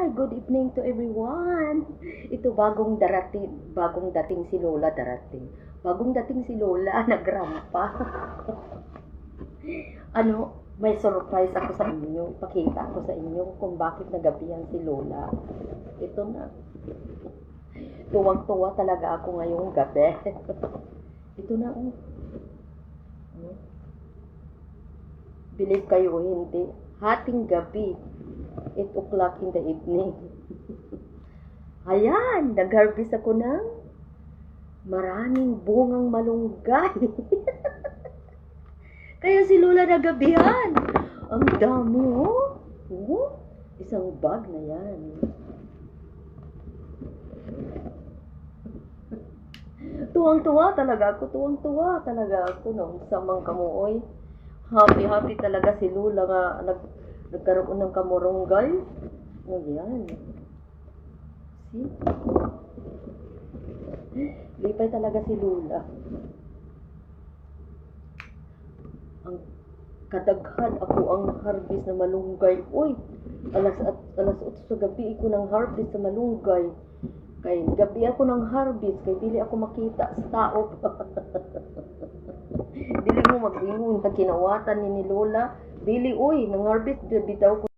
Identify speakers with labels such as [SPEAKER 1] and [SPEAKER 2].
[SPEAKER 1] Hi, good evening to everyone. Ito bagong darating, bagong dating si Lola darating. Bagong dating si Lola, nagrampa. ano, may surprise ako sa inyo. Ipakita ko sa inyo kung bakit nagabihan si Lola. Ito na. Tuwang-tuwa talaga ako ngayong gabi. Ito na, oh. Hmm? Believe kayo hindi, hating gabi, 8 o'clock in the evening. Ayan, nag-harvest ako ng maraming bungang malunggay. Kaya si Lola nagabihan. Ang dami, oh. Oh, isang bag na yan. Tuwang-tuwa talaga ako, tuwang-tuwa talaga ako nung samang kamuoy. Happy-happy talaga si Lula nga nag, nagkaroon ng kamurunggay. O yan. See? Lipay talaga si Lula. Ang kadaghan ako ang harvest na malunggay. Uy, alas at alas 8 sa gabi ko ng harvest sa malunggay. Kay gabi ako ng harvest kay dili ako makita sa tao. mag-ingon sa kinawatan ni ni Lola. Dili uy, nang harvest bitaw ko